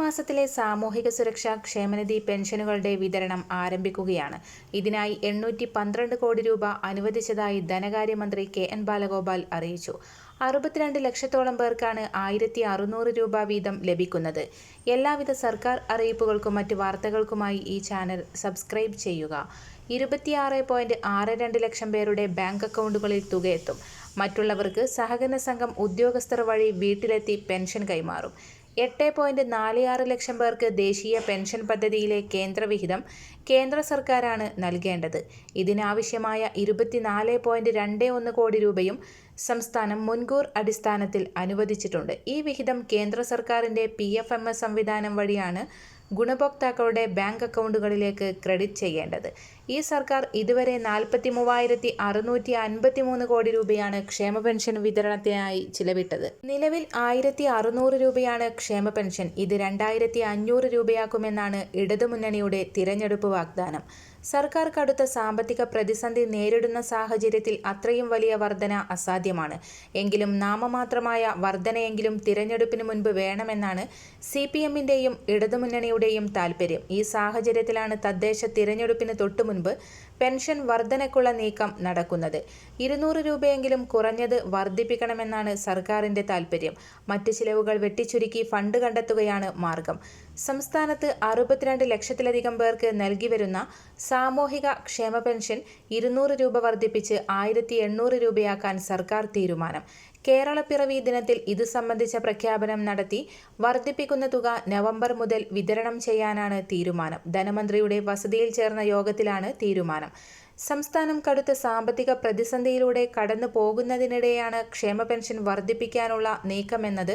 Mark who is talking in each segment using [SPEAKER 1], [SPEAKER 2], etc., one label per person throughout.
[SPEAKER 1] മാസത്തിലെ സാമൂഹിക സുരക്ഷാ ക്ഷേമനിധി പെൻഷനുകളുടെ വിതരണം ആരംഭിക്കുകയാണ് ഇതിനായി എണ്ണൂറ്റി പന്ത്രണ്ട് കോടി രൂപ അനുവദിച്ചതായി ധനകാര്യമന്ത്രി കെ എൻ ബാലഗോപാൽ അറിയിച്ചു അറുപത്തിരണ്ട് ലക്ഷത്തോളം പേർക്കാണ് ആയിരത്തി അറുന്നൂറ് രൂപ വീതം ലഭിക്കുന്നത് എല്ലാവിധ സർക്കാർ അറിയിപ്പുകൾക്കും മറ്റ് വാർത്തകൾക്കുമായി ഈ ചാനൽ സബ്സ്ക്രൈബ് ചെയ്യുക ഇരുപത്തിയാറ് പോയിന്റ് ആറ് രണ്ട് ലക്ഷം പേരുടെ ബാങ്ക് അക്കൗണ്ടുകളിൽ തുകയെത്തും മറ്റുള്ളവർക്ക് സഹകരണ സംഘം ഉദ്യോഗസ്ഥർ വഴി വീട്ടിലെത്തി പെൻഷൻ കൈമാറും എട്ട് പോയിന്റ് നാല് ആറ് ലക്ഷം പേർക്ക് ദേശീയ പെൻഷൻ പദ്ധതിയിലെ കേന്ദ്രവിഹിതം കേന്ദ്ര സർക്കാരാണ് നൽകേണ്ടത് ഇതിനാവശ്യമായ ഇരുപത്തിനാല് പോയിന്റ് രണ്ട് ഒന്ന് കോടി രൂപയും സംസ്ഥാനം മുൻകൂർ അടിസ്ഥാനത്തിൽ അനുവദിച്ചിട്ടുണ്ട് ഈ വിഹിതം കേന്ദ്ര സർക്കാരിൻ്റെ പി എഫ് എം എസ് സംവിധാനം വഴിയാണ് ഗുണഭോക്താക്കളുടെ ബാങ്ക് അക്കൗണ്ടുകളിലേക്ക് ക്രെഡിറ്റ് ചെയ്യേണ്ടത് ഈ സർക്കാർ ഇതുവരെ നാൽപ്പത്തി മൂവായിരത്തി അറുന്നൂറ്റി അൻപത്തി മൂന്ന് കോടി രൂപയാണ് ക്ഷേമ പെൻഷൻ വിതരണത്തിനായി ചിലവിട്ടത് നിലവിൽ ആയിരത്തി അറുന്നൂറ് രൂപയാണ് ക്ഷേമ പെൻഷൻ ഇത് രണ്ടായിരത്തി അഞ്ഞൂറ് രൂപയാക്കുമെന്നാണ് ഇടതുമുന്നണിയുടെ തിരഞ്ഞെടുപ്പ് വാഗ്ദാനം സർക്കാർ കടുത്ത സാമ്പത്തിക പ്രതിസന്ധി നേരിടുന്ന സാഹചര്യത്തിൽ അത്രയും വലിയ വർധന അസാധ്യമാണ് എങ്കിലും നാമമാത്രമായ വർധനയെങ്കിലും തിരഞ്ഞെടുപ്പിന് മുൻപ് വേണമെന്നാണ് സി പി എമ്മിൻ്റെയും ഇടതുമുന്നണിയുടെയും താൽപ്പര്യം ഈ സാഹചര്യത്തിലാണ് തദ്ദേശ തിരഞ്ഞെടുപ്പിന് തൊട്ടുമുൻപ് മുൻപ് പെൻഷൻ വർധനയ്ക്കുള്ള നീക്കം നടക്കുന്നത് ഇരുന്നൂറ് രൂപയെങ്കിലും കുറഞ്ഞത് വർദ്ധിപ്പിക്കണമെന്നാണ് സർക്കാരിന്റെ താൽപര്യം മറ്റ് ചിലവുകൾ വെട്ടിച്ചുരുക്കി ഫണ്ട് കണ്ടെത്തുകയാണ് മാർഗം സംസ്ഥാനത്ത് അറുപത്തിരണ്ട് ലക്ഷത്തിലധികം പേർക്ക് നൽകിവരുന്ന സാമൂഹിക ക്ഷേമ പെൻഷൻ ഇരുന്നൂറ് രൂപ വർദ്ധിപ്പിച്ച് ആയിരത്തി എണ്ണൂറ് രൂപയാക്കാൻ സർക്കാർ തീരുമാനം കേരളപ്പിറവി ദിനത്തിൽ ഇതു സംബന്ധിച്ച പ്രഖ്യാപനം നടത്തി വർദ്ധിപ്പിക്കുന്ന തുക നവംബർ മുതൽ വിതരണം ചെയ്യാനാണ് തീരുമാനം ധനമന്ത്രിയുടെ വസതിയിൽ ചേർന്ന യോഗത്തിലാണ് തീരുമാനം സംസ്ഥാനം കടുത്ത സാമ്പത്തിക പ്രതിസന്ധിയിലൂടെ കടന്നു പോകുന്നതിനിടെയാണ് ക്ഷേമ പെൻഷൻ വർദ്ധിപ്പിക്കാനുള്ള നീക്കമെന്നത്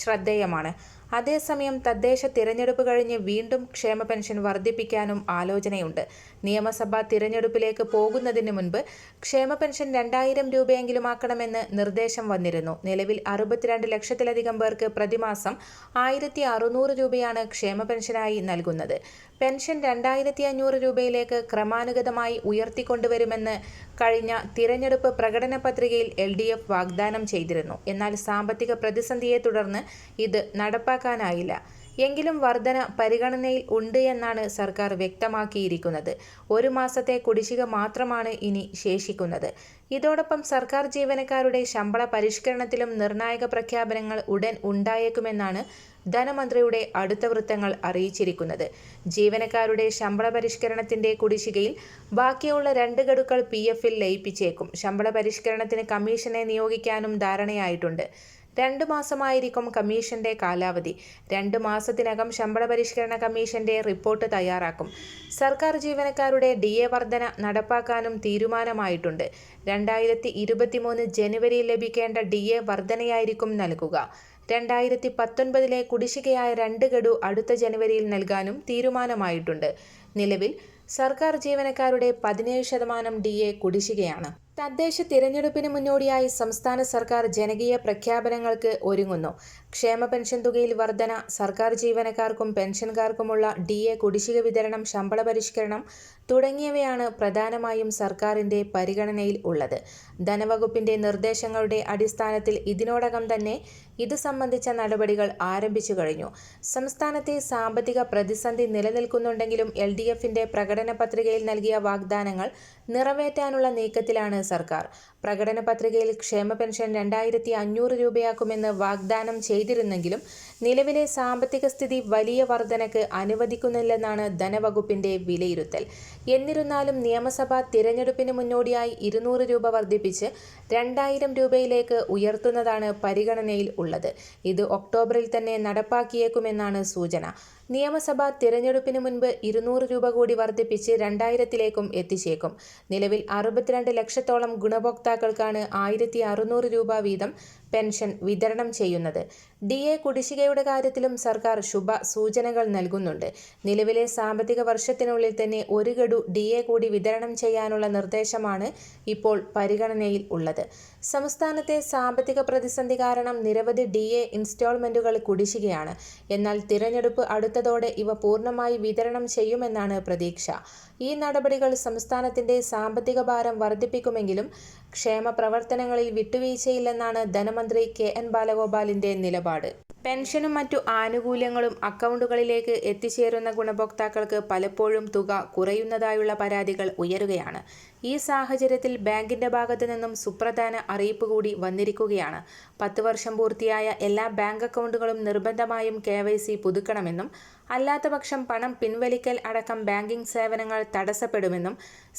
[SPEAKER 1] ശ്രദ്ധേയമാണ് അതേസമയം തദ്ദേശ തിരഞ്ഞെടുപ്പ് കഴിഞ്ഞ് വീണ്ടും ക്ഷേമ പെൻഷൻ വർദ്ധിപ്പിക്കാനും ആലോചനയുണ്ട് നിയമസഭാ തിരഞ്ഞെടുപ്പിലേക്ക് പോകുന്നതിന് മുൻപ് ക്ഷേമ പെൻഷൻ രണ്ടായിരം രൂപയെങ്കിലും ആക്കണമെന്ന് നിർദ്ദേശം വന്നിരുന്നു നിലവിൽ അറുപത്തിരണ്ട് ലക്ഷത്തിലധികം പേർക്ക് പ്രതിമാസം ആയിരത്തി രൂപയാണ് ക്ഷേമ പെൻഷനായി നൽകുന്നത് പെൻഷൻ രണ്ടായിരത്തി അഞ്ഞൂറ് രൂപയിലേക്ക് ക്രമാനുഗതമായി ഉയർത്തിക്കൊണ്ടുവരുമെന്ന് കഴിഞ്ഞ തിരഞ്ഞെടുപ്പ് പ്രകടന പത്രികയിൽ എൽ ഡി എഫ് വാഗ്ദാനം ചെയ്തിരുന്നു എന്നാൽ സാമ്പത്തിക പ്രതിസന്ധിയെ തുടർന്ന് ഇത് നടപ്പാക്കാനായില്ല എങ്കിലും വർധന പരിഗണനയിൽ ഉണ്ട് എന്നാണ് സർക്കാർ വ്യക്തമാക്കിയിരിക്കുന്നത് ഒരു മാസത്തെ കുടിശ്ശിക മാത്രമാണ് ഇനി ശേഷിക്കുന്നത് ഇതോടൊപ്പം സർക്കാർ ജീവനക്കാരുടെ ശമ്പള പരിഷ്കരണത്തിലും നിർണായക പ്രഖ്യാപനങ്ങൾ ഉടൻ ഉണ്ടായേക്കുമെന്നാണ് ധനമന്ത്രിയുടെ അടുത്ത വൃത്തങ്ങൾ അറിയിച്ചിരിക്കുന്നത് ജീവനക്കാരുടെ ശമ്പള പരിഷ്കരണത്തിന്റെ കുടിശ്ശികയിൽ ബാക്കിയുള്ള രണ്ട് ഗഡുക്കൾ പി എഫിൽ ലയിപ്പിച്ചേക്കും ശമ്പള പരിഷ്കരണത്തിന് കമ്മീഷനെ നിയോഗിക്കാനും ധാരണയായിട്ടുണ്ട് രണ്ട് മാസമായിരിക്കും കമ്മീഷന്റെ കാലാവധി രണ്ട് മാസത്തിനകം ശമ്പള പരിഷ്കരണ കമ്മീഷന്റെ റിപ്പോർട്ട് തയ്യാറാക്കും സർക്കാർ ജീവനക്കാരുടെ ഡി എ വർധന നടപ്പാക്കാനും തീരുമാനമായിട്ടുണ്ട് രണ്ടായിരത്തി ഇരുപത്തിമൂന്ന് ജനുവരിയിൽ ലഭിക്കേണ്ട ഡി എ വർധനയായിരിക്കും നൽകുക രണ്ടായിരത്തി പത്തൊൻപതിലെ കുടിശ്ശികയായ രണ്ട് ഗഡു അടുത്ത ജനുവരിയിൽ നൽകാനും തീരുമാനമായിട്ടുണ്ട് നിലവിൽ സർക്കാർ ജീവനക്കാരുടെ പതിനേഴ് ശതമാനം ഡി എ കുടിശ്ശികയാണ് തദ്ദേശ തിരഞ്ഞെടുപ്പിന് മുന്നോടിയായി സംസ്ഥാന സർക്കാർ ജനകീയ പ്രഖ്യാപനങ്ങൾക്ക് ഒരുങ്ങുന്നു ക്ഷേമ പെൻഷൻ തുകയിൽ വർധന സർക്കാർ ജീവനക്കാർക്കും പെൻഷൻകാർക്കുമുള്ള ഡി എ കുടിശ്ശിക വിതരണം ശമ്പള പരിഷ്കരണം തുടങ്ങിയവയാണ് പ്രധാനമായും സർക്കാരിൻ്റെ പരിഗണനയിൽ ഉള്ളത് ധനവകുപ്പിൻ്റെ നിർദ്ദേശങ്ങളുടെ അടിസ്ഥാനത്തിൽ ഇതിനോടകം തന്നെ ഇതു സംബന്ധിച്ച നടപടികൾ ആരംഭിച്ചു കഴിഞ്ഞു സംസ്ഥാനത്തെ സാമ്പത്തിക പ്രതിസന്ധി നിലനിൽക്കുന്നുണ്ടെങ്കിലും എൽ ഡി എഫിന്റെ പ്രകടന പത്രികയിൽ നൽകിയ വാഗ്ദാനങ്ങൾ നിറവേറ്റാനുള്ള നീക്കത്തിലാണ് സർക്കാർ പ്രകടന പത്രികയിൽ ക്ഷേമ പെൻഷൻ രണ്ടായിരത്തി അഞ്ഞൂറ് രൂപയാക്കുമെന്ന് വാഗ്ദാനം ചെയ്തിരുന്നെങ്കിലും നിലവിലെ സാമ്പത്തിക സ്ഥിതി വലിയ വർധനക്ക് അനുവദിക്കുന്നില്ലെന്നാണ് ധനവകുപ്പിന്റെ വിലയിരുത്തൽ എന്നിരുന്നാലും നിയമസഭാ തിരഞ്ഞെടുപ്പിന് മുന്നോടിയായി ഇരുന്നൂറ് രൂപ വർദ്ധിപ്പിച്ച് രണ്ടായിരം രൂപയിലേക്ക് ഉയർത്തുന്നതാണ് പരിഗണനയിൽ ഉള്ളത് ഇത് ഒക്ടോബറിൽ തന്നെ നടപ്പാക്കിയേക്കുമെന്നാണ് സൂചന നിയമസഭ തിരഞ്ഞെടുപ്പിന് മുൻപ് ഇരുന്നൂറ് രൂപ കൂടി വർദ്ധിപ്പിച്ച് രണ്ടായിരത്തിലേക്കും എത്തിച്ചേക്കും നിലവിൽ അറുപത്തിരണ്ട് ലക്ഷത്തോളം ഗുണഭോക്താക്കൾക്കാണ് ആയിരത്തി രൂപ വീതം പെൻഷൻ വിതരണം ചെയ്യുന്നത് ഡി എ കുടിശ്ശികയുടെ കാര്യത്തിലും സർക്കാർ ശുഭ സൂചനകൾ നൽകുന്നുണ്ട് നിലവിലെ സാമ്പത്തിക വർഷത്തിനുള്ളിൽ തന്നെ ഒരു ഗഡു ഡി എ കൂടി വിതരണം ചെയ്യാനുള്ള നിർദ്ദേശമാണ് ഇപ്പോൾ പരിഗണനയിൽ ഉള്ളത് സംസ്ഥാനത്തെ സാമ്പത്തിക പ്രതിസന്ധി കാരണം നിരവധി ഡി എ ഇൻസ്റ്റാൾമെൻറ്റുകൾ കുടിശ്ശികയാണ് എന്നാൽ തിരഞ്ഞെടുപ്പ് അടുത്തതോടെ ഇവ പൂർണ്ണമായി വിതരണം ചെയ്യുമെന്നാണ് പ്രതീക്ഷ ഈ നടപടികൾ സംസ്ഥാനത്തിന്റെ സാമ്പത്തിക ഭാരം വർദ്ധിപ്പിക്കുമെങ്കിലും ക്ഷേമ പ്രവർത്തനങ്ങളിൽ വിട്ടുവീഴ്ചയില്ലെന്നാണ് ധനമന്ത്രി കെ എൻ ബാലഗോപാലിന്റെ നിലപാട് പെൻഷനും മറ്റു ആനുകൂല്യങ്ങളും അക്കൗണ്ടുകളിലേക്ക് എത്തിച്ചേരുന്ന ഗുണഭോക്താക്കൾക്ക് പലപ്പോഴും തുക കുറയുന്നതായുള്ള പരാതികൾ ഉയരുകയാണ് ഈ സാഹചര്യത്തിൽ ബാങ്കിന്റെ ഭാഗത്തു നിന്നും സുപ്രധാന അറിയിപ്പ് കൂടി വന്നിരിക്കുകയാണ് പത്ത് വർഷം പൂർത്തിയായ എല്ലാ ബാങ്ക് അക്കൗണ്ടുകളും നിർബന്ധമായും കെ പുതുക്കണമെന്നും അല്ലാത്തപക്ഷം പണം പിൻവലിക്കൽ അടക്കം ബാങ്കിംഗ് സേവനങ്ങൾ തടസ്സപ്പെടുമെന്നും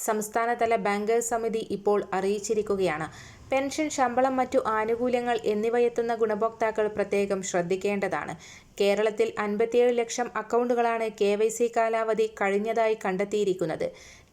[SPEAKER 1] സംസ്ഥാനതല ബാങ്കേഴ്സ് സമിതി ഇപ്പോൾ അറിയിച്ചിരിക്കുകയാണ് പെൻഷൻ ശമ്പളം മറ്റു ആനുകൂല്യങ്ങൾ എന്നിവയെത്തുന്ന ഗുണഭോക്താക്കൾ പ്രത്യേകം ശ്രദ്ധിക്കേണ്ടതാണ് കേരളത്തിൽ അൻപത്തിയേഴ് ലക്ഷം അക്കൗണ്ടുകളാണ് കെ വൈ സി കാലാവധി കഴിഞ്ഞതായി കണ്ടെത്തിയിരിക്കുന്നത്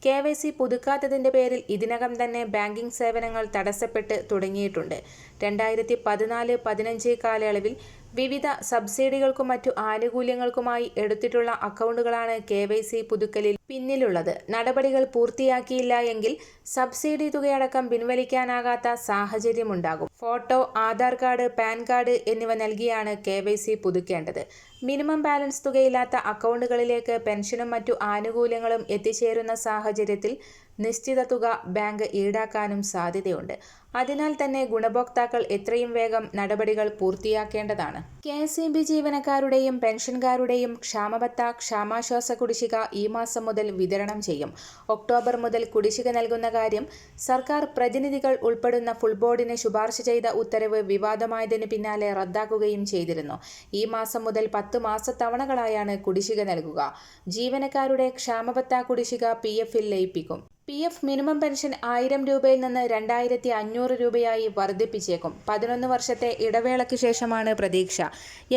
[SPEAKER 1] കെ വൈ സി പുതുക്കാത്തതിൻ്റെ പേരിൽ ഇതിനകം തന്നെ ബാങ്കിംഗ് സേവനങ്ങൾ തടസ്സപ്പെട്ട് തുടങ്ങിയിട്ടുണ്ട് രണ്ടായിരത്തി പതിനാല് പതിനഞ്ച് കാലയളവിൽ വിവിധ സബ്സിഡികൾക്കും മറ്റു ആനുകൂല്യങ്ങൾക്കുമായി എടുത്തിട്ടുള്ള അക്കൗണ്ടുകളാണ് കെ വൈ സി പുതുക്കലിൽ പിന്നിലുള്ളത് നടപടികൾ പൂർത്തിയാക്കിയില്ല എങ്കിൽ സബ്സിഡി തുകയടക്കം പിൻവലിക്കാനാകാത്ത സാഹചര്യമുണ്ടാകും photo Aadhaar card PAN card എന്നിവ നൽകിയാണ് കെ വൈ സി പുതുക്കേണ്ടത് മിനിമം ബാലൻസ് തുകയില്ലാത്ത അക്കൗണ്ടുകളിലേക്ക് പെൻഷനും മറ്റു ആനുകൂല്യങ്ങളും എത്തിച്ചേരുന്ന സാഹചര്യത്തിൽ നിശ്ചിത തുക ബാങ്ക് ഈടാക്കാനും സാധ്യതയുണ്ട് അതിനാൽ തന്നെ ഗുണഭോക്താക്കൾ എത്രയും വേഗം നടപടികൾ പൂർത്തിയാക്കേണ്ടതാണ് കെ എസ് ഇ ബി ജീവനക്കാരുടെയും പെൻഷൻകാരുടെയും ക്ഷാമബത്ത ക്ഷാമാശ്വാസ കുടിശ്ശിക ഈ മാസം മുതൽ വിതരണം ചെയ്യും ഒക്ടോബർ മുതൽ കുടിശ്ശിക നൽകുന്ന കാര്യം സർക്കാർ പ്രതിനിധികൾ ഉൾപ്പെടുന്ന ഫുൾ ബോർഡിന് ശുപാർശ ചെയ്ത ഉത്തരവ് വിവാദമായതിനു പിന്നാലെ റദ്ദാക്കുകയും ചെയ്തിരുന്നു ഈ മാസം മുതൽ പത്ത് മാസത്തവണകളായാണ് കുടിശ്ശിക നൽകുക ജീവനക്കാരുടെ ക്ഷാമബത്ത കുടിശ്ശിക പി എഫിൽ ലയിപ്പിക്കും പി എഫ് മിനിമം പെൻഷൻ ആയിരം രൂപയിൽ നിന്ന് രണ്ടായിരത്തി അഞ്ഞൂറ് രൂപയായി വർദ്ധിപ്പിച്ചേക്കും പതിനൊന്ന് വർഷത്തെ ഇടവേളയ്ക്ക് ശേഷമാണ് പ്രതീക്ഷ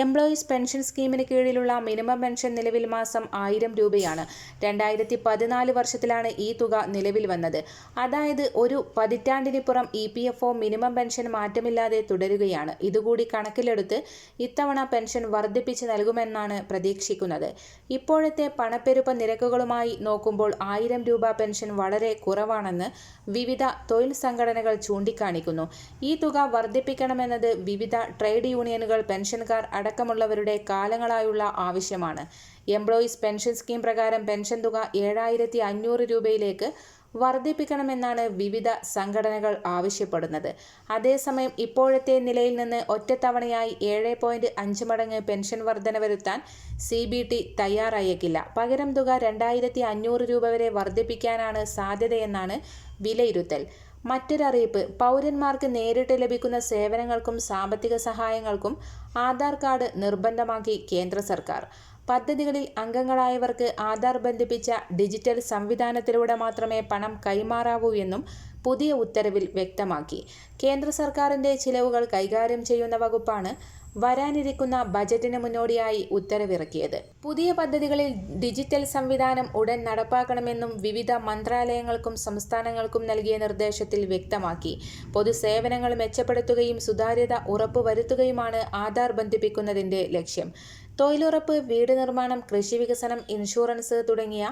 [SPEAKER 1] എംപ്ലോയീസ് പെൻഷൻ സ്കീമിന് കീഴിലുള്ള മിനിമം പെൻഷൻ നിലവിൽ മാസം ആയിരം രൂപയാണ് രണ്ടായിരത്തി പതിനാല് വർഷത്തിലാണ് ഈ തുക നിലവിൽ വന്നത് അതായത് ഒരു പതിറ്റാണ്ടിനിപ്പുറം E P F O minimum pension മാറ്റമില്ലാതെ തുടരുകയാണ് ഇതുകൂടി കണക്കിലെടുത്ത് ഇത്തവണ പെൻഷൻ വർദ്ധിപ്പിച്ച് നൽകുമെന്നാണ് പ്രതീക്ഷിക്കുന്നത് ഇപ്പോഴത്തെ പണപ്പെരുപ്പ നിരക്കുകളുമായി നോക്കുമ്പോൾ ആയിരം രൂപ പെൻഷൻ വളരെ വളരെ കുറവാണെന്ന് വിവിധ തൊഴിൽ സംഘടനകൾ ചൂണ്ടിക്കാണിക്കുന്നു ഈ തുക വർദ്ധിപ്പിക്കണമെന്നത് വിവിധ ട്രേഡ് യൂണിയനുകൾ പെൻഷൻകാർ അടക്കമുള്ളവരുടെ കാലങ്ങളായുള്ള ആവശ്യമാണ് എംപ്ലോയീസ് പെൻഷൻ സ്കീം പ്രകാരം പെൻഷൻ തുക ഏഴായിരത്തി അഞ്ഞൂറ് രൂപയിലേക്ക് വർദ്ധിപ്പിക്കണമെന്നാണ് വിവിധ സംഘടനകൾ ആവശ്യപ്പെടുന്നത് അതേസമയം ഇപ്പോഴത്തെ നിലയിൽ നിന്ന് ഒറ്റത്തവണയായി ഏഴ് പോയിന്റ് അഞ്ച് മടങ്ങ് പെൻഷൻ വർധന വരുത്താൻ സി ബി ടി തയ്യാറായേക്കില്ല പകരം തുക രണ്ടായിരത്തി അഞ്ഞൂറ് രൂപ വരെ വർദ്ധിപ്പിക്കാനാണ് സാധ്യതയെന്നാണ് വിലയിരുത്തൽ മറ്റൊരറിയിപ്പ് പൗരന്മാർക്ക് നേരിട്ട് ലഭിക്കുന്ന സേവനങ്ങൾക്കും സാമ്പത്തിക സഹായങ്ങൾക്കും ആധാർ കാർഡ് നിർബന്ധമാക്കി കേന്ദ്ര സർക്കാർ പദ്ധതികളിൽ അംഗങ്ങളായവർക്ക് ആധാർ ബന്ധിപ്പിച്ച ഡിജിറ്റൽ സംവിധാനത്തിലൂടെ മാത്രമേ പണം കൈമാറാവൂ എന്നും പുതിയ ഉത്തരവിൽ വ്യക്തമാക്കി കേന്ദ്ര സർക്കാരിൻ്റെ ചിലവുകൾ കൈകാര്യം ചെയ്യുന്ന വകുപ്പാണ് വരാനിരിക്കുന്ന ബജറ്റിന് മുന്നോടിയായി ഉത്തരവിറക്കിയത് പുതിയ പദ്ധതികളിൽ ഡിജിറ്റൽ സംവിധാനം ഉടൻ നടപ്പാക്കണമെന്നും വിവിധ മന്ത്രാലയങ്ങൾക്കും സംസ്ഥാനങ്ങൾക്കും നൽകിയ നിർദ്ദേശത്തിൽ വ്യക്തമാക്കി പൊതുസേവനങ്ങൾ മെച്ചപ്പെടുത്തുകയും സുതാര്യത ഉറപ്പുവരുത്തുകയുമാണ് ആധാർ ബന്ധിപ്പിക്കുന്നതിന്റെ ലക്ഷ്യം തൊഴിലുറപ്പ് വീട് നിർമ്മാണം കൃഷി വികസനം ഇൻഷുറൻസ് തുടങ്ങിയ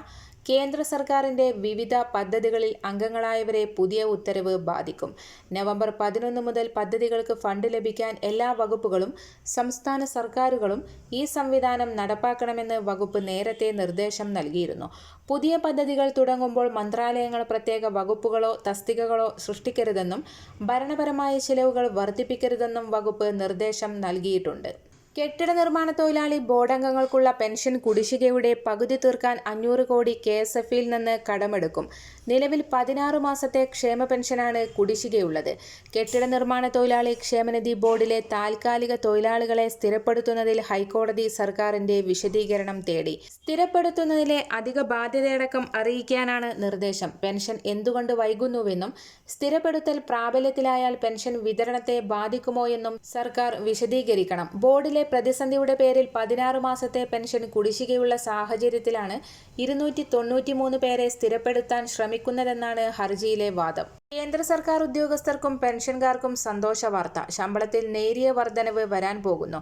[SPEAKER 1] കേന്ദ്ര സർക്കാരിന്റെ വിവിധ പദ്ധതികളിൽ അംഗങ്ങളായവരെ പുതിയ ഉത്തരവ് ബാധിക്കും നവംബർ പതിനൊന്ന് മുതൽ പദ്ധതികൾക്ക് ഫണ്ട് ലഭിക്കാൻ എല്ലാ വകുപ്പുകളും സംസ്ഥാന സർക്കാരുകളും ഈ സംവിധാനം നടപ്പാക്കണമെന്ന് വകുപ്പ് നേരത്തെ നിർദ്ദേശം നൽകിയിരുന്നു പുതിയ പദ്ധതികൾ തുടങ്ങുമ്പോൾ മന്ത്രാലയങ്ങൾ പ്രത്യേക വകുപ്പുകളോ തസ്തികകളോ സൃഷ്ടിക്കരുതെന്നും ഭരണപരമായ ചിലവുകൾ വർദ്ധിപ്പിക്കരുതെന്നും വകുപ്പ് നിർദ്ദേശം നൽകിയിട്ടുണ്ട് കെട്ടിട നിർമ്മാണ തൊഴിലാളി ബോർഡംഗങ്ങൾക്കുള്ള പെൻഷൻ കുടിശ്ശികയുടെ പകുതി തീർക്കാൻ അഞ്ഞൂറ് കോടി കെ എസ് എഫിൽ നിന്ന് കടമെടുക്കും നിലവിൽ പതിനാറ് മാസത്തെ ക്ഷേമ പെൻഷനാണ് കുടിശ്ശികയുള്ളത് കെട്ടിട നിർമ്മാണ തൊഴിലാളി ക്ഷേമനിധി ബോർഡിലെ താൽക്കാലിക തൊഴിലാളികളെ സ്ഥിരപ്പെടുത്തുന്നതിൽ ഹൈക്കോടതി സർക്കാരിന്റെ വിശദീകരണം തേടി സ്ഥിരപ്പെടുത്തുന്നതിലെ അധിക ബാധ്യതയടക്കം അറിയിക്കാനാണ് നിർദ്ദേശം പെൻഷൻ എന്തുകൊണ്ട് വൈകുന്നുവെന്നും സ്ഥിരപ്പെടുത്തൽ പ്രാബല്യത്തിലായാൽ പെൻഷൻ വിതരണത്തെ ബാധിക്കുമോ എന്നും സർക്കാർ വിശദീകരിക്കണം ബോർഡിലെ പ്രതിസന്ധിയുടെ പേരിൽ പതിനാറ് മാസത്തെ പെൻഷൻ കുടിശ്ശികയുള്ള സാഹചര്യത്തിലാണ് ഇരുന്നൂറ്റി തൊണ്ണൂറ്റിമൂന്ന് പേരെ സ്ഥിരപ്പെടുത്താൻ ശ്രമിക്കുന്നത് ശ്രമിക്കുന്നതെന്നാണ് ഹർജിയിലെ വാദം കേന്ദ്ര സർക്കാർ ഉദ്യോഗസ്ഥർക്കും പെൻഷൻകാർക്കും സന്തോഷ വാർത്ത ശമ്പളത്തിൽ നേരിയ വർധനവ് വരാൻ പോകുന്നു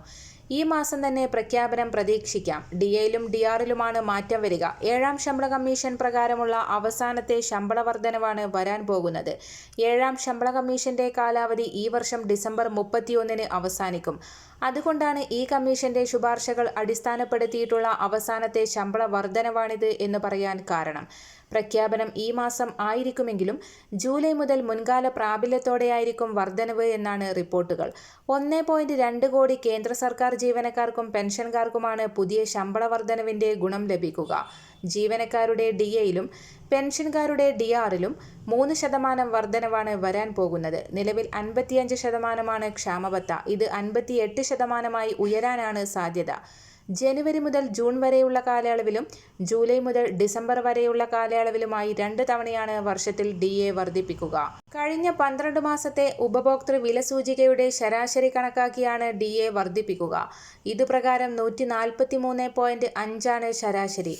[SPEAKER 1] ഈ മാസം തന്നെ പ്രഖ്യാപനം പ്രതീക്ഷിക്കാം ഡി എയിലും ഡി ആറിലുമാണ് മാറ്റം വരിക ഏഴാം ശമ്പള കമ്മീഷൻ പ്രകാരമുള്ള അവസാനത്തെ ശമ്പള വർധനവാണ് വരാൻ പോകുന്നത് ഏഴാം ശമ്പള കമ്മീഷന്റെ കാലാവധി ഈ വർഷം ഡിസംബർ മുപ്പത്തിയൊന്നിന് അവസാനിക്കും അതുകൊണ്ടാണ് ഈ കമ്മീഷന്റെ ശുപാർശകൾ അടിസ്ഥാനപ്പെടുത്തിയിട്ടുള്ള അവസാനത്തെ ശമ്പള വർധനവാണിത് എന്ന് പറയാൻ കാരണം പ്രഖ്യാപനം ഈ മാസം ആയിരിക്കുമെങ്കിലും ജൂലൈ മുതൽ മുൻകാല പ്രാബല്യത്തോടെയായിരിക്കും വർധനവ് എന്നാണ് റിപ്പോർട്ടുകൾ ഒന്നേ പോയിന്റ് രണ്ട് കോടി കേന്ദ്ര സർക്കാർ ജീവനക്കാർക്കും പെൻഷൻകാർക്കുമാണ് പുതിയ ശമ്പള വർധനവിന്റെ ഗുണം ലഭിക്കുക ജീവനക്കാരുടെ ഡി എയിലും പെൻഷൻകാരുടെ ഡി ആറിലും മൂന്ന് ശതമാനം വർധനവാണ് വരാൻ പോകുന്നത് നിലവിൽ അൻപത്തിയഞ്ച് ശതമാനമാണ് ക്ഷാമബത്ത ഇത് അൻപത്തിയെട്ട് ശതമാനമായി ഉയരാനാണ് സാധ്യത ജനുവരി മുതൽ ജൂൺ വരെയുള്ള കാലയളവിലും ജൂലൈ മുതൽ ഡിസംബർ വരെയുള്ള കാലയളവിലുമായി രണ്ട് തവണയാണ് വർഷത്തിൽ ഡി എ വർദ്ധിപ്പിക്കുക കഴിഞ്ഞ പന്ത്രണ്ട് മാസത്തെ ഉപഭോക്തൃ വില സൂചികയുടെ ശരാശരി കണക്കാക്കിയാണ് ഡി എ വർദ്ധിപ്പിക്കുക ഇതുപ്രകാരം നൂറ്റി നാൽപ്പത്തി മൂന്ന് പോയിന്റ് അഞ്ചാണ് ശരാശരി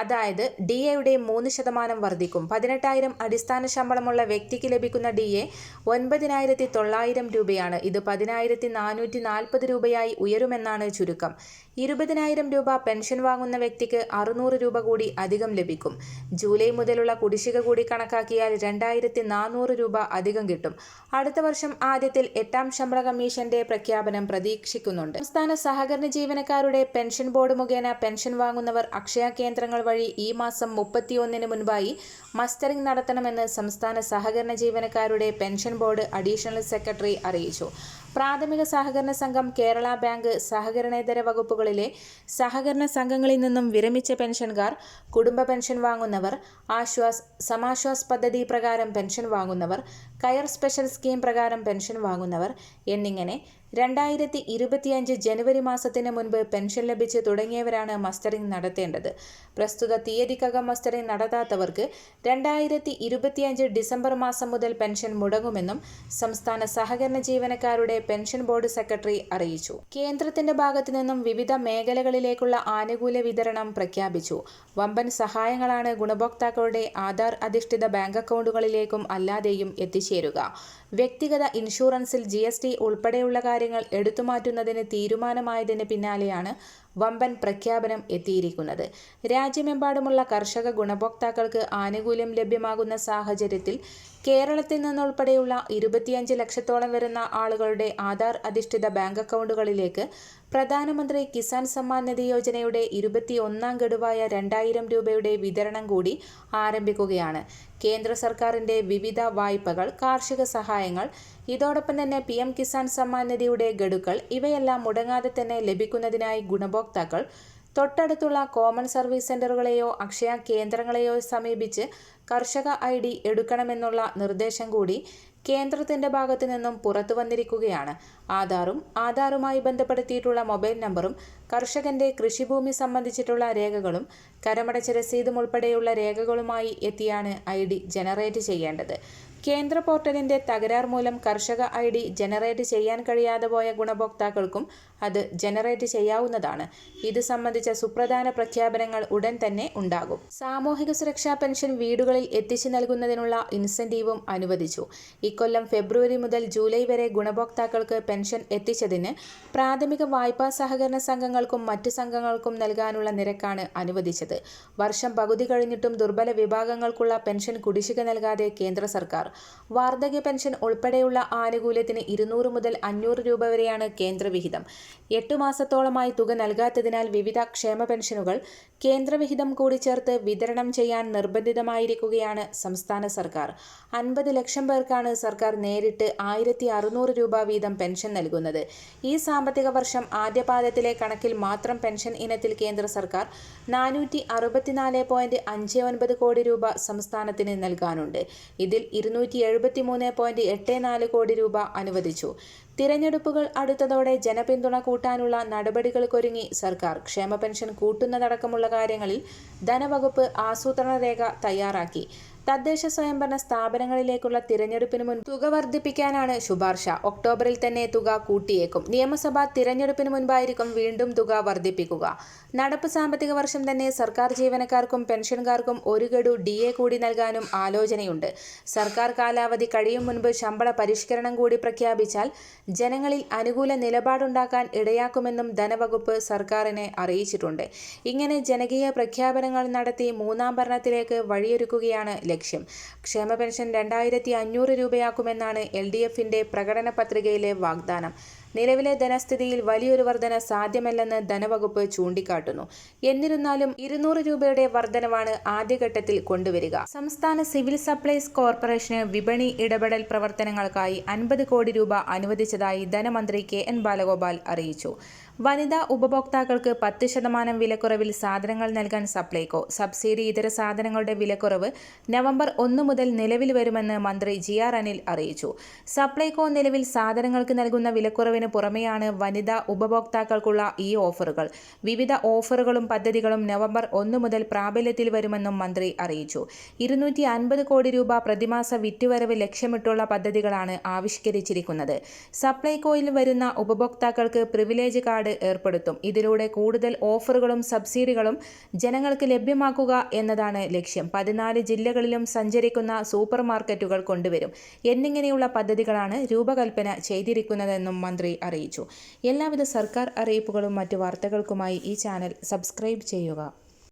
[SPEAKER 1] അതായത് ഡി എയുടെ മൂന്ന് ശതമാനം വർദ്ധിക്കും പതിനെട്ടായിരം അടിസ്ഥാന ശമ്പളമുള്ള വ്യക്തിക്ക് ലഭിക്കുന്ന ഡി എ ഒൻപതിനായിരത്തി തൊള്ളായിരം രൂപയാണ് ഇത് പതിനായിരത്തി നാനൂറ്റി നാൽപ്പത് രൂപയായി ഉയരുമെന്നാണ് ചുരുക്കം ഇരുപതിനായിരം രൂപ പെൻഷൻ വാങ്ങുന്ന വ്യക്തിക്ക് അറുന്നൂറ് രൂപ കൂടി അധികം ലഭിക്കും ജൂലൈ മുതലുള്ള കുടിശ്ശിക കൂടി കണക്കാക്കിയാൽ രണ്ടായിരത്തി നാനൂറ് രൂപ അധികം കിട്ടും അടുത്ത വർഷം ആദ്യത്തിൽ എട്ടാം ശമ്പള കമ്മീഷന്റെ പ്രഖ്യാപനം പ്രതീക്ഷിക്കുന്നുണ്ട് സംസ്ഥാന സഹകരണ ജീവനക്കാരുടെ പെൻഷൻ ബോർഡ് മുഖേന പെൻഷൻ വാങ്ങുന്നവർ അക്ഷയ കേന്ദ്രങ്ങൾ വഴി ഈ മാസം മുപ്പത്തിയൊന്നിന് മുൻപായി മസ്റ്ററിംഗ് നടത്തണമെന്ന് സംസ്ഥാന സഹകരണ ജീവനക്കാരുടെ പെൻഷൻ ബോർഡ് അഡീഷണൽ സെക്രട്ടറി അറിയിച്ചു പ്രാഥമിക സഹകരണ സംഘം കേരള ബാങ്ക് സഹകരണേതര വകുപ്പുകളിലെ സഹകരണ സംഘങ്ങളിൽ നിന്നും വിരമിച്ച പെൻഷൻകാർ കുടുംബ പെൻഷൻ വാങ്ങുന്നവർ ആശ്വാസ് സമാശ്വാസ് പദ്ധതി പ്രകാരം പെൻഷൻ വാങ്ങുന്നവർ കയർ സ്പെഷ്യൽ സ്കീം പ്രകാരം പെൻഷൻ വാങ്ങുന്നവർ എന്നിങ്ങനെ രണ്ടായിരത്തി ഇരുപത്തിയഞ്ച് ജനുവരി മാസത്തിന് മുൻപ് പെൻഷൻ ലഭിച്ച് തുടങ്ങിയവരാണ് മസ്റ്ററിംഗ് നടത്തേണ്ടത് പ്രസ്തുത തീയതിക്കകം മസ്റ്ററിംഗ് നടത്താത്തവർക്ക് രണ്ടായിരത്തി ഇരുപത്തിയഞ്ച് ഡിസംബർ മാസം മുതൽ പെൻഷൻ മുടങ്ങുമെന്നും സംസ്ഥാന സഹകരണ ജീവനക്കാരുടെ പെൻഷൻ ബോർഡ് സെക്രട്ടറി അറിയിച്ചു കേന്ദ്രത്തിന്റെ ഭാഗത്തു നിന്നും വിവിധ മേഖലകളിലേക്കുള്ള ആനുകൂല്യ വിതരണം പ്രഖ്യാപിച്ചു വമ്പൻ സഹായങ്ങളാണ് ഗുണഭോക്താക്കളുടെ ആധാർ അധിഷ്ഠിത ബാങ്ക് അക്കൗണ്ടുകളിലേക്കും അല്ലാതെയും എത്തിച്ചേരുക വ്യക്തിഗത ഇൻഷുറൻസിൽ ജി ഉൾപ്പെടെയുള്ള കാര്യങ്ങൾ എടുത്തുമാറ്റുന്നതിന് തീരുമാനമായതിന് പിന്നാലെയാണ് വമ്പൻ പ്രഖ്യാപനം എത്തിയിരിക്കുന്നത് രാജ്യമെമ്പാടുമുള്ള കർഷക ഗുണഭോക്താക്കൾക്ക് ആനുകൂല്യം ലഭ്യമാകുന്ന സാഹചര്യത്തിൽ കേരളത്തിൽ നിന്നുൾപ്പെടെയുള്ള ഇരുപത്തിയഞ്ച് ലക്ഷത്തോളം വരുന്ന ആളുകളുടെ ആധാർ അധിഷ്ഠിത ബാങ്ക് അക്കൗണ്ടുകളിലേക്ക് പ്രധാനമന്ത്രി കിസാൻ സമ്മാൻ നിധി യോജനയുടെ ഇരുപത്തിയൊന്നാം ഗഡുവായ രണ്ടായിരം രൂപയുടെ വിതരണം കൂടി ആരംഭിക്കുകയാണ് കേന്ദ്ര സർക്കാരിൻ്റെ വിവിധ വായ്പകൾ കാർഷിക സഹായങ്ങൾ ഇതോടൊപ്പം തന്നെ പി എം കിസാൻ സമ്മാൻ നിധിയുടെ ഗഡുക്കൾ ഇവയെല്ലാം മുടങ്ങാതെ തന്നെ ലഭിക്കുന്നതിനായി ഗുണഭോക്താക്കൾ തൊട്ടടുത്തുള്ള കോമൺ സർവീസ് സെൻ്ററുകളെയോ അക്ഷയ കേന്ദ്രങ്ങളെയോ സമീപിച്ച് കർഷക ഐ ഡി എടുക്കണമെന്നുള്ള നിർദ്ദേശം കൂടി കേന്ദ്രത്തിന്റെ ഭാഗത്തു നിന്നും പുറത്തു വന്നിരിക്കുകയാണ് ആധാറും ആധാറുമായി ബന്ധപ്പെടുത്തിയിട്ടുള്ള മൊബൈൽ നമ്പറും കർഷകന്റെ കൃഷിഭൂമി സംബന്ധിച്ചിട്ടുള്ള രേഖകളും കരമടച്ച രസീതും ഉൾപ്പെടെയുള്ള രേഖകളുമായി എത്തിയാണ് ഐ ഡി ജനറേറ്റ് ചെയ്യേണ്ടത് കേന്ദ്ര പോർട്ടലിന്റെ തകരാർ മൂലം കർഷക ഐ ഡി ജനറേറ്റ് ചെയ്യാൻ കഴിയാതെ പോയ ഗുണഭോക്താക്കൾക്കും അത് ജനറേറ്റ് ചെയ്യാവുന്നതാണ് ഇത് സംബന്ധിച്ച സുപ്രധാന പ്രഖ്യാപനങ്ങൾ ഉടൻ തന്നെ ഉണ്ടാകും സാമൂഹിക സുരക്ഷാ പെൻഷൻ വീടുകളിൽ എത്തിച്ചു നൽകുന്നതിനുള്ള ഇൻസെന്റീവും അനുവദിച്ചു ഇക്കൊല്ലം ഫെബ്രുവരി മുതൽ ജൂലൈ വരെ ഗുണഭോക്താക്കൾക്ക് പെൻഷൻ എത്തിച്ചതിന് പ്രാഥമിക വായ്പാ സഹകരണ സംഘങ്ങൾക്കും മറ്റ് സംഘങ്ങൾക്കും നൽകാനുള്ള നിരക്കാണ് അനുവദിച്ചത് വർഷം പകുതി കഴിഞ്ഞിട്ടും ദുർബല വിഭാഗങ്ങൾക്കുള്ള പെൻഷൻ കുടിശ്ശിക നൽകാതെ കേന്ദ്ര സർക്കാർ വാർദ്ധക്യ പെൻഷൻ ഉൾപ്പെടെയുള്ള ആനുകൂല്യത്തിന് ഇരുന്നൂറ് മുതൽ അഞ്ഞൂറ് രൂപ വരെയാണ് കേന്ദ്ര വിഹിതം എട്ടു മാസത്തോളമായി തുക നൽകാത്തതിനാൽ വിവിധ ക്ഷേമ പെൻഷനുകൾ കേന്ദ്രവിഹിതം കൂടി ചേർത്ത് വിതരണം ചെയ്യാൻ നിർബന്ധിതമായിരിക്കുകയാണ് സംസ്ഥാന സർക്കാർ അൻപത് ലക്ഷം പേർക്കാണ് സർക്കാർ നേരിട്ട് ആയിരത്തി അറുന്നൂറ് രൂപ വീതം പെൻഷൻ നൽകുന്നത് ഈ സാമ്പത്തിക വർഷം ആദ്യപാദത്തിലെ കണക്കിൽ മാത്രം പെൻഷൻ ഇനത്തിൽ കേന്ദ്ര സർക്കാർ നാനൂറ്റി അറുപത്തിനാല് പോയിന്റ് അഞ്ച് ഒൻപത് കോടി രൂപ സംസ്ഥാനത്തിന് നൽകാനുണ്ട് ഇതിൽ ഇരുന്നൂറ്റി എഴുപത്തി മൂന്ന് പോയിന്റ് എട്ട് നാല് കോടി രൂപ അനുവദിച്ചു തിരഞ്ഞെടുപ്പുകൾ അടുത്തതോടെ ജനപിന്തുണ കൂട്ടാനുള്ള നടപടികൾക്കൊരുങ്ങി സർക്കാർ ക്ഷേമ പെൻഷൻ കൂട്ടുന്നതടക്കമുള്ള കാര്യങ്ങളിൽ ധനവകുപ്പ് ആസൂത്രണ രേഖ തയ്യാറാക്കി തദ്ദേശ സ്വയംഭരണ സ്ഥാപനങ്ങളിലേക്കുള്ള തിരഞ്ഞെടുപ്പിന് മുൻപ് തുക വർദ്ധിപ്പിക്കാനാണ് ശുപാർശ ഒക്ടോബറിൽ തന്നെ തുക കൂട്ടിയേക്കും നിയമസഭാ തിരഞ്ഞെടുപ്പിന് മുൻപായിരിക്കും വീണ്ടും തുക വർദ്ധിപ്പിക്കുക നടപ്പ് സാമ്പത്തിക വർഷം തന്നെ സർക്കാർ ജീവനക്കാർക്കും പെൻഷൻകാർക്കും ഒരു ഗഡു ഡി എ കൂടി നൽകാനും ആലോചനയുണ്ട് സർക്കാർ കാലാവധി കഴിയും മുൻപ് ശമ്പള പരിഷ്കരണം കൂടി പ്രഖ്യാപിച്ചാൽ ജനങ്ങളിൽ അനുകൂല നിലപാടുണ്ടാക്കാൻ ഇടയാക്കുമെന്നും ധനവകുപ്പ് സർക്കാരിനെ അറിയിച്ചിട്ടുണ്ട് ഇങ്ങനെ ജനകീയ പ്രഖ്യാപനങ്ങൾ നടത്തി മൂന്നാം ഭരണത്തിലേക്ക് വഴിയൊരുക്കുകയാണ് ല ലക്ഷ്യം ക്ഷേമ പെൻഷൻ രണ്ടായിരത്തി അഞ്ഞൂറ് രൂപയാക്കുമെന്നാണ് എൽ ഡി എഫിൻ്റെ പ്രകടന പത്രികയിലെ വാഗ്ദാനം നിലവിലെ ധനസ്ഥിതിയിൽ വലിയൊരു വർധന സാധ്യമല്ലെന്ന് ധനവകുപ്പ് ചൂണ്ടിക്കാട്ടുന്നു എന്നിരുന്നാലും ഇരുന്നൂറ് രൂപയുടെ വർധനവാണ് ആദ്യഘട്ടത്തിൽ കൊണ്ടുവരിക സംസ്ഥാന സിവിൽ സപ്ലൈസ് കോർപ്പറേഷന് വിപണി ഇടപെടൽ പ്രവർത്തനങ്ങൾക്കായി അൻപത് കോടി രൂപ അനുവദിച്ചതായി ധനമന്ത്രി കെ എൻ ബാലഗോപാൽ അറിയിച്ചു വനിതാ ഉപഭോക്താക്കൾക്ക് പത്ത് ശതമാനം വിലക്കുറവിൽ സാധനങ്ങൾ നൽകാൻ സപ്ലൈകോ സബ്സിഡി ഇതര സാധനങ്ങളുടെ വിലക്കുറവ് നവംബർ ഒന്ന് മുതൽ നിലവിൽ വരുമെന്ന് മന്ത്രി ജി ആർ അനിൽ അറിയിച്ചു സപ്ലൈകോ നിലവിൽ സാധനങ്ങൾക്ക് നൽകുന്ന വിലക്കുറവിന് പുറമെയാണ് വനിതാ ഉപഭോക്താക്കൾക്കുള്ള ഈ ഓഫറുകൾ വിവിധ ഓഫറുകളും പദ്ധതികളും നവംബർ ഒന്ന് മുതൽ പ്രാബല്യത്തിൽ വരുമെന്നും മന്ത്രി അറിയിച്ചു ഇരുന്നൂറ്റി അൻപത് കോടി രൂപ പ്രതിമാസ വിറ്റുവരവ് ലക്ഷ്യമിട്ടുള്ള പദ്ധതികളാണ് ആവിഷ്കരിച്ചിരിക്കുന്നത് സപ്ലൈകോയിൽ വരുന്ന ഉപഭോക്താക്കൾക്ക് പ്രിവിലേജ് കാർഡ് ഏർപ്പെടുത്തും ഇതിലൂടെ കൂടുതൽ ഓഫറുകളും സബ്സിഡികളും ജനങ്ങൾക്ക് ലഭ്യമാക്കുക എന്നതാണ് ലക്ഷ്യം പതിനാല് ജില്ലകളിലും സഞ്ചരിക്കുന്ന സൂപ്പർ മാർക്കറ്റുകൾ കൊണ്ടുവരും എന്നിങ്ങനെയുള്ള പദ്ധതികളാണ് രൂപകൽപ്പന ചെയ്തിരിക്കുന്നതെന്നും മന്ത്രി അറിയിച്ചു എല്ലാവിധ സർക്കാർ അറിയിപ്പുകളും മറ്റു വാർത്തകൾക്കുമായി ഈ ചാനൽ സബ്സ്ക്രൈബ് ചെയ്യുക